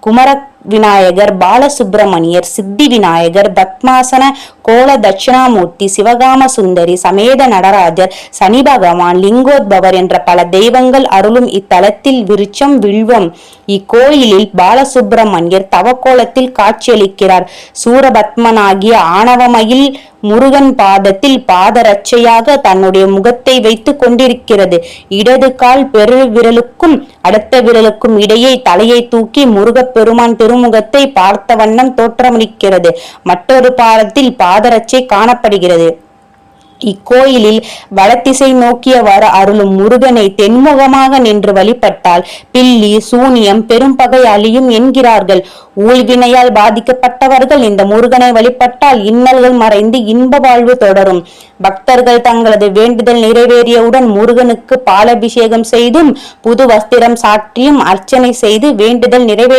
Kumara Vinayagar Balasubramaniar Siddhi Vinayagar padmasana கோல தட்சிணாமூர்த்தி சிவகாம சுந்தரி சமேத நடராஜர் சனி பகவான் லிங்கோத்பவர் என்ற பல தெய்வங்கள் அருளும் இத்தலத்தில் விருச்சம் வில்வம். இக்கோயிலில் பாலசுப்பிரமணியர் தவக்கோலத்தில் காட்சியளிக்கிறார். சூரபத்மனாகிய ஆணவமயில் முருகன் பாதத்தில் பாதரட்சையாக தன்னுடைய முகத்தை வைத்துக் கொண்டிருக்கிறது. இடது கால் பெருவிரலுக்கும் அடுத்த விரலுக்கும் இடையே தலையை தூக்கி முருகப்பெருமான் திருமுகத்தை பார்த்த வண்ணம் தோற்றமளிக்கிறது. மற்றொரு பாலத்தில் பாதரட்சை காணப்படுகிறது. இக்கோயிலில் வடதிசை நோக்கியவாறு அருளும் முருகனை தென்முகமாக நின்று வழிபட்டால் பில்லி சூனியம் பெரும்பகை அழியும் என்கிறார்கள். ஊழ்வினையால் பாதிக்கப்பட்டவர்கள் இந்த முருகனை வழிபட்டால் இன்னல்கள் மறைந்து இன்ப வாழ்வு தொடரும். பக்தர்கள் தங்களது வேண்டுதல் நிறைவேறியவுடன் முருகனுக்கு பாலபிஷேகம் செய்தும் புது வஸ்திரம் சாற்றியும் அர்ச்சனை செய்து வேண்டுதல் நிறைவே